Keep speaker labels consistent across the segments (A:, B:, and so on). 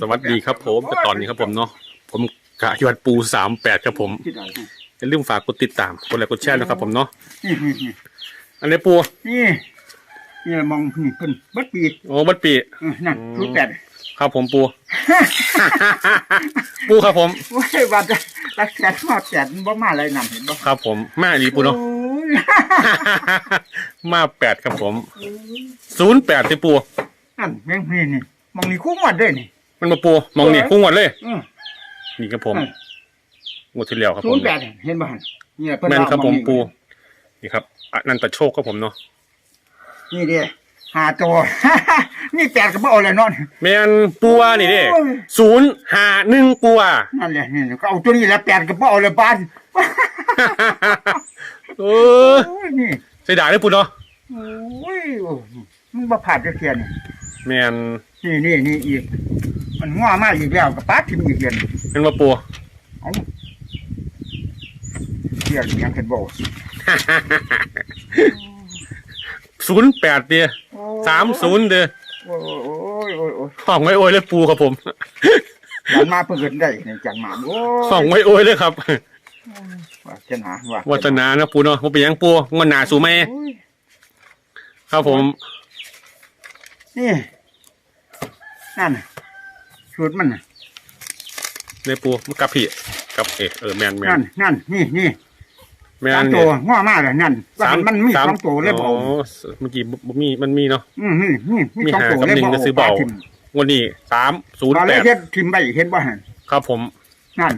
A: สวัสดีครับผมกับตอนนี้ครับผมเนาะผมกะยอดปูสามแปดครับผมอย่าลืมฝากกดติดตามกดไลค์กดแชร์นะครับผมเนาะ
B: นี่นี่นี่
A: อันนี้ปู
B: นี่นี่มองนี่เพิ่นเบัดปี
A: โอ้บัดปี
B: เออนั่น
A: อืม
B: ชุดแปด
A: ครับผมปู ปูครับผม
B: โอ้ยว่าจะรักแสนมาแสนบ่มาอะไรนำเห็นบ่
A: ครับผมมาดีปูเนาะ
B: โอ้ย
A: มาแปดครับผมศูนย์แปดที่ปู
B: นั่นแม่งนี่นี่มองนี่คู่หมดเลยนี่
A: มันมาปูมองนี่พุ่งหมดเลย
B: เออ
A: นี่ครับผมงวดที่แล้วครับ
B: ศู
A: ผ
B: น
A: ม
B: ย์แปดเห็นบ่หั่นเนี่ยเพิ่น
A: แม่น
B: เอา
A: ครับผม
B: องนี่
A: ปูนี่ครับอนันตโชคครับผมเนาะ
B: นี่เด้หาตัว นี่แปดก็บ่เอาเลยเนาะ
A: แม่นปูว่านี่เด้
B: โอ้ย
A: ศูนย์ห้าหนึ่งปูว่า
B: นั่นแหละนี่ก็เอาตัวนี้แหละแปดก็บ่เอาเลยบ้าน
A: เออ
B: โอ้ยนี่
A: เสียดายเลยปูเนาะ
B: โอ้ยโอ้ยมันบ่ผ่านจักเทียน
A: แม่น
B: นี่นี่นี่อีก มันง้อมาอีกแล้วกับป้าทิมอีกเดือน
A: เป็นว่าปู
B: เอาเรียกยังเห็นบอก
A: ศูนย์แปดเดียสามศูนย์เดีย
B: โอ้ยโอ้ยโอ้ย
A: ห้องไว้โอยเลยปูครับผม
B: ยันมาเพิ่งได้ในจังหมาโอ้
A: ห้องไว้โอยเลยครับ
B: ว่าชนะว่า
A: วัฒนานะปูเนาะว่าเป็นหยังปูงอนหนาสูไหม
B: โอ้ย
A: ครับผม
B: นี่ นั่น น่ะชุดมันน่ะ
A: ในปูมันกับพี่กับเอเออแมนแม
B: นั่
A: น
B: นนั่นนี่นี่
A: แม
B: สานม
A: เนี่
B: ตัวยง้อมาเลยนั่นว่ามันมีสองตัวเลยบอก
A: อ๋อเมื่อกี้บ่มีมันมีเนาะ
B: อืมนี่นี่มี
A: มี
B: สอง
A: หา
B: ตัว
A: กับ
B: เลย
A: หนึ่ง
B: บอก
A: ก็ซื้อเบา
B: ทิม
A: วันนี้สามศูนย์
B: ตอน
A: แป
B: แรก
A: ด
B: เฮ็ดทิมใบเห็นบ่หัน
A: ครับผม
B: นั่น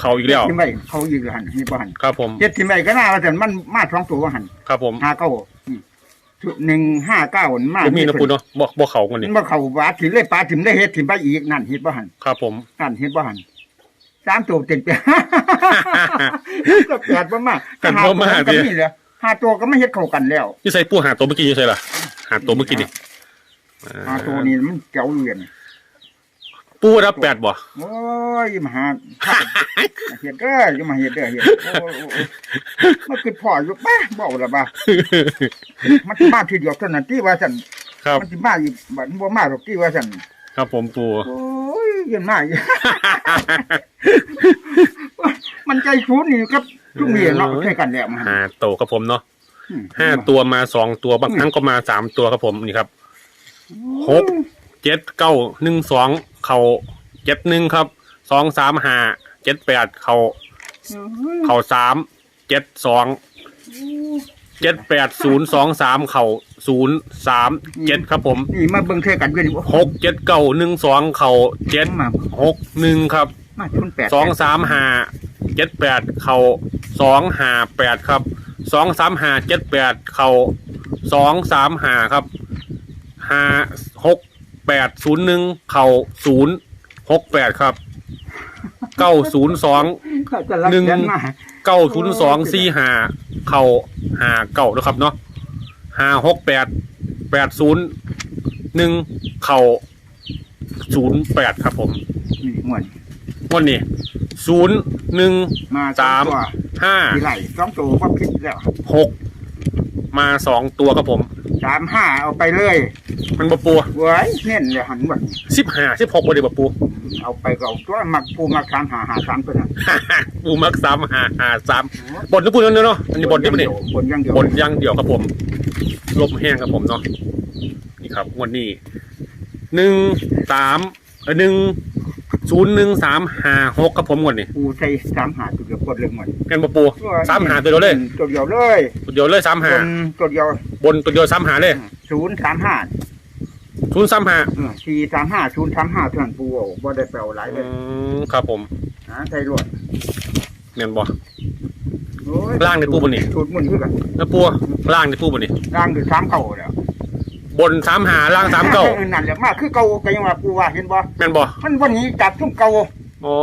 A: เขาอีกแล้ว
B: ทิมใบเขาอีกแล้วหันนี่บ่หัน
A: ครับผม
B: เฮ็ดทิมใบก็น่าว่าแต่มันมาสองตัวหัน
A: ครับผม
B: ห้าเก้าอืม ชุดหนึ่งห้าเก้ามันมา
A: บ่มีนะปูเนาะบอกบอกเขากัน
B: มั
A: นี่
B: นบ่เข้าบาดถิ่มเลยปลาถิ่มได้เฮ็ดถิ่มไปอีกนั่นเฮ็ดบ่หัน
A: ครับผม
B: นั่นเฮ็ดบ่หันสามตัวเต็มเปียก็แปดบ่มา
A: กันบ่มา
B: ก็
A: ดิ
B: มีแล้วห้าตัวก็ไม่เฮ็ดเข้ากันแล้ว
A: อยี่ใส่ปูหาตัวเมื่อกี้อยี่ใส่ล่ะหาตัวเมื่อกี้นี่
B: ห้าตัวนี้มันเจ๋วอยู่เนี่ย
A: ปูรับแปดบ่
B: โอ้ยมาหาเฮ็ดเด้ออย่ามาเฮ็ดเด้อเฮ็ดโอ้ยโอ้ยโอ้ยมันคือพ่ออยู่บ้าบ่ละบ้ามันสิมาทีเดียวเท่านั้นที่ว่าซั่น
A: ครับ
B: มันสิมาอีกบัดบ่มาหรอกที่ว่าซั่น
A: ครับผมปู
B: โอ้ยเย็นมากมันใจชูนี่ครับทุกเมียเนาะใช่กันแล้วมัน
A: ห้าตัวครับผมเนาะ
B: อืม
A: ห้าตัวมาสองตัวบางครั้งก็มาสามตัวครับผมนี่ครับหกเจ็ดเก้าหนึ่งสอง เข่าเจ็ดหนึ่งครับสองสามห้าเจ็ดแปดเข่าเข่าสามเจ็ดสองเจ็ดแปดศูนย์สองสามเข่าศูนย์สามเจ็ดครับผม
B: นี่มาเบิ่งใช่กันด้วยนี่
A: หกเจ็ดเก้าหนึ่งสองเข่าเจ็ด
B: มา
A: หกหนึ่งครับ
B: มาชุนแปด
A: สองสามห้าเจ็ดแปดเข่าสองห้าแปดครับสองสามห้าเจ็ดแปดเข่าสองสามห้าครับห้าหก แปดศูนย์หนึ่งเข่าศูนย์หกแปดครับเก้าศูนย์สอง
B: จะรับ
A: หนึ่ง
B: เงินมา
A: เก้าศูนย์สองสี่ห้าเข่าห้าเก้านะครับเนาะห้าหกแปดแปดศูนย์หนึ่งเข่าศูนย์แปดครับผม
B: นี่ม่วน
A: วันนี้ศูนย์หนึ่ง
B: มา
A: สาม
B: ตัว
A: ห้า
B: ทีไหลสองตัวก็พิษแล้ว
A: หกมาสองตัวครับผม
B: สามห้าเอาไปเลย
A: มันบะปู
B: เว้ยเน้นเลยหันวัน
A: สิบห้าสิบหกวันเดียวบะปู
B: เอาไปก็เอาตัวมักปูมักสามหาหาสามตัวนั้น
A: ปูมักสามห้าห้าสามบนนะปูเนาะเนาะอันนี้บนนี่มันนี่
B: บนอยังเดียว
A: บนอย่างเดียวครับผม ลมแห้งครับผมเนาะนี่ครับงวันนี้หนึ่งสามเอ่อหนึ่งศูนย์หนึ่งสามห้าหกครับผมงวันนี้
B: ปูใส่สามหาตัวเดียวกดเลยหมด
A: กันบะปูสามหาตัวเดียวเลย
B: ตัวเดียวเลย
A: ตัวเดียวเลยสาม
B: บ
A: หาน
B: ตัวเดียว
A: บนตัวเดียวสามหาเลย
B: ศูนย์สามห้า
A: ศูนย์สามหา
B: สี่สามห้าศูนย์สามห้าเท่านั้นปูเอาบ่ได้แปลหลายเล
A: อื
B: ย
A: มครับผม
B: หาไทยรวด
A: เนียนบ่
B: โอ้ย
A: ล่างในปูบนนี่
B: ชุดมุ่นคือกัน
A: แล้วปูล่างในปูบนนี่
B: ล่างคือสามเก่าแล้ว
A: บนสามหาล่างสามเก้า
B: นั่นแหละมากคือเก่าก็ยังว่าปูว่าเห็นบ่
A: แม่นบ่
B: มันวันนี้จับทุ่มเก่า
A: อ๋อ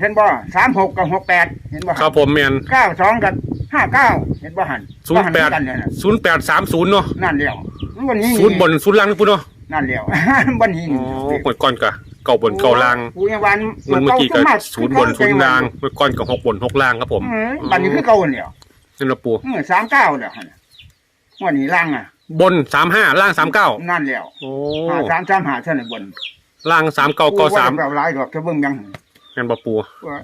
B: เห็นบ่สามหกกับหกแปดเห็นบ่
A: ครับผมแม่น
B: เก้าสองกับห้าเก้าเห็นบ่หัน
A: ศูนย์แปด
B: บ่หักันเนี่ยนะ
A: ศูนย์แปดสามศูนย์เนาะ
B: นั่นแล้ว วันนี้
A: ศูนย์บนศูนย์ล่างนี่ปูเนาะ
B: นั่นแล้ววันนี้
A: อ๋อหมดก้อนกะเก่าบนเก่าล่าง
B: ปูยังวัน
A: มันเมื่อกี้ก็าศูนย์บนศูนย์ล่างหมดก้อนกับหกบนหกล่างครับผม
B: อืมบัดนี้คือเก่าเนี่ย
A: นั่นละปู
B: สามเก้าแล้วหั่นน่ะวันนี้ล่างอะ
A: บนสามห้าล่างสามเก้า
B: นั่นแล้ว
A: โอ้
B: ห้าสามสามหาเท่านั้นบน
A: ล่างสามเก้าเก้าสาม
B: ปูว่ได้เปล่าหลายดอกจะเบิ่งยัง
A: งั้นบ่ปู
B: ว่า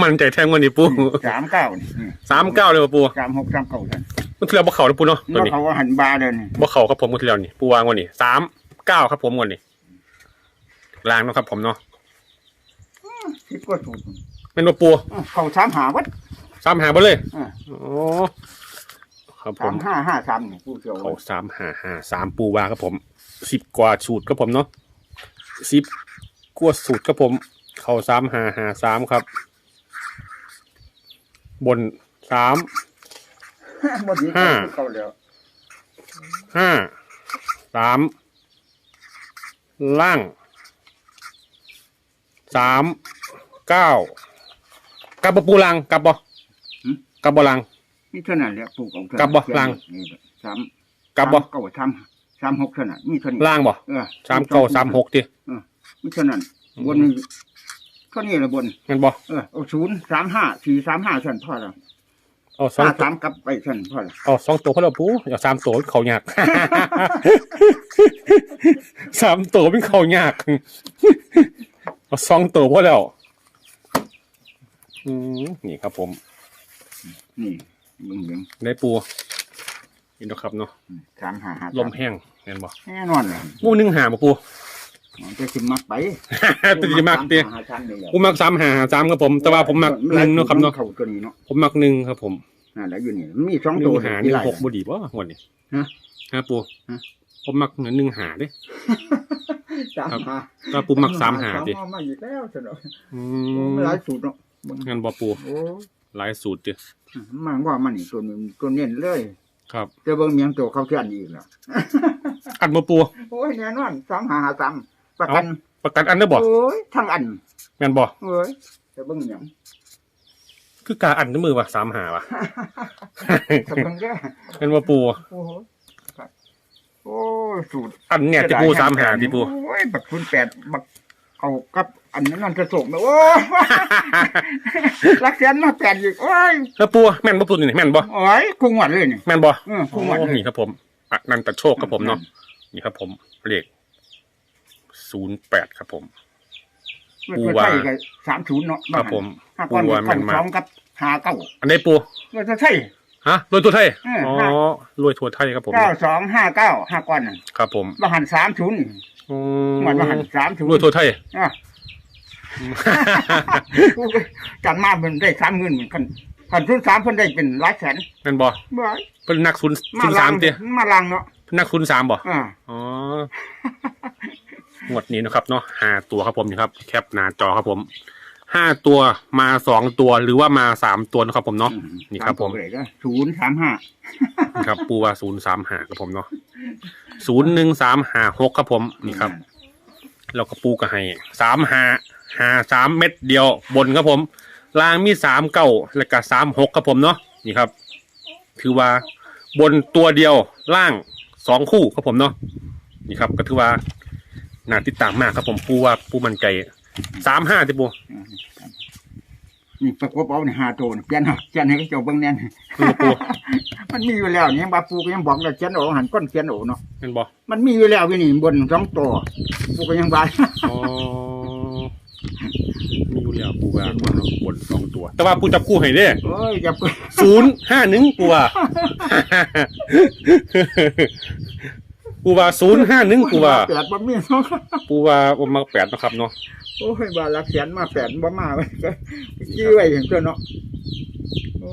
A: มันใจแทงวันนี้ปู
B: สามเก้านี่
A: สามเก้าเลยบ่ปู
B: สามหกสามเก้านั่น
A: มันเที่ยวบ่เข่าแล้วปูเนาะตัว
B: แล้ว
A: นี้
B: เขาว่าหันบาเดินนี่
A: บ่เข่าครับผมมันเที่ยวนี่ปูวางวันนี้สามเก้าครับผมวันนี้ล่างเนาะครับผมเนาะ
B: คิดว่าถูก
A: เป็นบ่ปู
B: เขาสามหาวัด
A: สามหาบ่เลย
B: อ่า
A: โอ้ครับผ
B: สาม
A: ม
B: ห้าห้าสามนี่ผู้เชี่ยว
A: เขาสามหาหาสามปูวาครับผมสิบกว่าสูตรครับผมเนาะสิบกว่าสูตรครับผม เขาสามหาหาสามครับ บนสาม
B: บ่ดี
A: ห้า
B: เขาแล้ว
A: ห้าสามล่างสามเก้ากลับบ่ปูลังกลับบ่กลับบ่ลัง
B: นี่เท่านั้นแหละปลูกของเธอก
A: ลับบ่ลัง
B: นี่สาม
A: กลับบ่
B: สามเก้าสามสามหกเท่านั้นมีเท่านี้
A: ล่างบ่
B: เออ
A: สามเก้าสามหกดิ
B: มีเท่านั้นบนนี่เท่านี้ละบน
A: งั้นบ่
B: เออเอาศูนย์สามห้าสี่สามห้าเท่านั้นพอแล้ว
A: เอาสอง
B: ห้า
A: ตัว
B: สามกลับไปเท่านั้นพอแล้ว
A: เอาสองตัวพอแล้วปูเอาสามตัวเขายาก สามตัวเป็นเขายากเอาสองตัวพอแล้วอืมนี่ครับผม
B: นี่เบิ่งเบิ่ง
A: ได้ปูนี่เนาะครับเนาะ
B: สามห้าห้า
A: ลมแห้งเห็นบ่
B: แน่นอนเลย
A: หมู่หนึ่งหาบ่ปู
B: มันจะสิมักไป
A: ตัวจะมักเตี้ย
B: สห้าชั้นเลยแหละ
A: กูมักสามหาสามครับผม แต่ว่าผมมักหนึ่งเนาะครับเนาะ
B: เขาตัวนี้เนาะ
A: ผมมักหนึ่งครับผม
B: นั่นแหละอยู่นี่มันมีสอง
A: ห
B: ตั
A: นึ่
B: ว
A: งหาหนึ่ง
B: ไร
A: หกบุดีป่ะวันนี้
B: ฮะ
A: ฮะปู
B: ฮะ
A: ผมมักหนึ่งหาเด้
B: สามห้า
A: ก็ปูมักสามหาดิ
B: สมาอีกแล้วสนุก
A: อื
B: มัน
A: ม
B: หลายสูตรเนาะเบิ่ง
A: งั้นบ่ปู
B: โอ้
A: หลายสูตรดิ
B: มันว่ามันนี่ตัวนี้ตัวเน้นเลย
A: ครับ
B: จะเบิ่งเมียงตัวเขาเทียนอีกแล้ว
A: อันบ่ปู
B: โอ้ยแน่นอนสามหาหาสามประกัน
A: ประกันอันได้บ่
B: โอ้ยทั้งอัน
A: แม่นบ่
B: โอ้ยจะเบิ่งเมียง
A: คือกาอันด้วยมือว่ะสามหาว่ะ
B: จะเบิ่งแก่
A: แม่นบ่ปู
B: โอ้โหครับโอ้ยสูตร
A: อันเนี่ยที่ปูสามหาที่ปู
B: โอ้ยบักคุณแปดบักเอากับอันนั้นนั่นจะส่งนะโอ้ยรักเสียนมาแปดอีกโอ้ย
A: แล้วปูแม่นบ่ปูนี่แม่นบ่
B: โอ้ยคุ้งหวัดเลยนี่
A: แม่นบ่
B: เออคุ้งหวัด
A: โอ้
B: เลย
A: นี่ครับผมอนันตโชคครับผมเนาะนี่ครับผมเลขศูนย์แปดครับผม
B: เมื่อ
A: ปู
B: เกิด
A: ว่า
B: ไทยก็สามศูนย์เนาะ
A: ครับผม
B: ห้าก้อน
A: ปูว่า
B: ก้อน
A: แม่นมาก
B: สองกับหาเก้า
A: อันได้ปู
B: เมื่อเกิดไทย
A: ฮะรวยทั่วไทย
B: เออ
A: อ๋อ
B: ฮะ
A: รวยทั่วไทยครับผม
B: เก้าสองห้าเก้าห้าก้อนน่ะ
A: ครับผม
B: มาหันสามศูนย์
A: อื
B: เหมือนมาหันสามศูน
A: รวย
B: ย์
A: ทั่วไทย
B: อะกันมาเป็นได้สามเงินเหมือนกันขันทุนสามเพิ่นได้เป็นหลายแสน
A: แม่นบ่
B: บ่อย
A: เป็นนักศูนย์
B: มา
A: ศูนย์
B: ลั
A: สาม
B: ง
A: เตี้ย
B: มาลังเนาะ
A: เป็นนักศูนย์สามบ่
B: อ่า
A: อ๋อ งวดนี้นะครับเนาะห้าตัวครับผมนี่ครับแคปหน้าจอครับผมห้าตัวมาสองตัวหรือว่ามาสามตัวนะครับผมเนาะนี่ครับผม
B: ศูนย์สามห้า
A: นี่ครับปูว่าศูนย์สามหาครับผมเนาะศูนย์หนึ่งสามหาหกครับผมนี่ครับแล้วก็ปูก็ให้สามหาหาสามเม็ดเดียวบนครับผมล่างมีสามเก้าแล้วก็สามหกครับผมเนาะนี่ครับคือว่าบนตัวเดียวล่างสองคู่ครับผมเนาะนี่ครับก็ถือว่า น่าติดตามมากครับผมปูว่าปูมันใจสามห้าที่ปู
B: นี่ประกบเอาเนี่ยห้าตัวนี่เปลี่ยนฮะเปลี่ยนให้เขาเจ้าเบิ่งแน่น
A: คือปู
B: มันมีอยู่แล้วนี่บาปูก็ยังบอกเลยเขียนโอาหันก้นเขียนโอเนาะ
A: เห็นบอ
B: มันมีอยู่แล้ววินี่บนสองตัวปูก็ยังบา
A: อ๋อมีอยู่แล้วปูว่าบนสองตัว แต่ว่าปูจับคู่ให้เด้
B: โอ้ยจะเปิด
A: ศูนย์ห้าหนึ่งกูว่ากูว่าศูนย์ห้าหนึ่งกูว่า
B: แปดบ่มีเนาะ
A: กูว่าผมมาแปดนะครับเนาะ
B: โอ้ยบาลักเขียนมาแปดบ่มาไว้ก็จี้ไว้เห็นตัวเนาะโอ้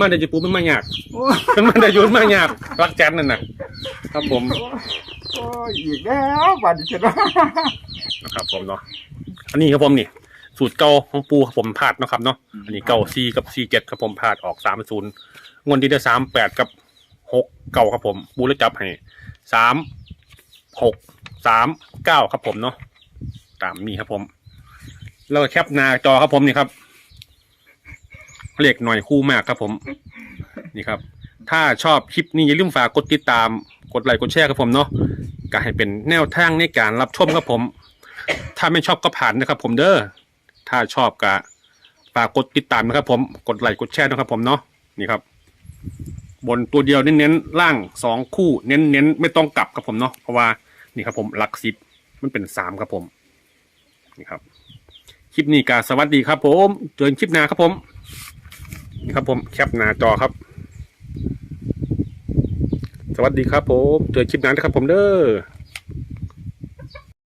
A: มาได้จะปูมันมายาก
B: โอ้
A: มันมาได้อยุนมายากรักแจนนั่นน่ะ ครับผม
B: โอ้ยอีกแล้วบัดนี้จะเนาะ
A: นะครับผมเนาะอันนี้ครับผมนี่ สูตรเก่าของปูครับผมพลาดเนาะครับเนาะอันนี้เก่าซีกับซีเจ็ดครับผมพลาดออกสามศูนย์งวดที่ได้สามแปดกับหกเก่าครับผมปูเลยจับให้ สามหกสามเก้าครับผมเนาะตามนี้ครับผม แล้วก็แคปหน้าจอครับผมนี่ครับเลขหน่อยคู่มากครับผม นี่ครับ ถ้าชอบคลิปนี้อย่าลืมฝากกดติดตาม กดไลค์กดแชร์ครับผมเนาะก็ให้เป็นแนวทางในการรับชมครับผม ถ้าไม่ชอบก็ผ่านนะครับ ผมเด้อถ้าชอบก็ฝากกดติดตามนะครับผม กดไลค์กดแชร์นะครับผมเนาะนี่ครับ บนตัวเดียวเน้นๆล่างสองคู่เน้นๆไม่ต้องกลับครับผมเนาะเพราะว่านี่ครับผมหลักสิบมันเป็นสามครับผมนี่ครับคลิปนี้ก็สวัสดีครับผมเจอนคลิปหน้าครับผมนี่ครับผมแคปหน้าจอครับ สวัสดีครับผมเจอนคลิปหน้านะครับผมเด้อ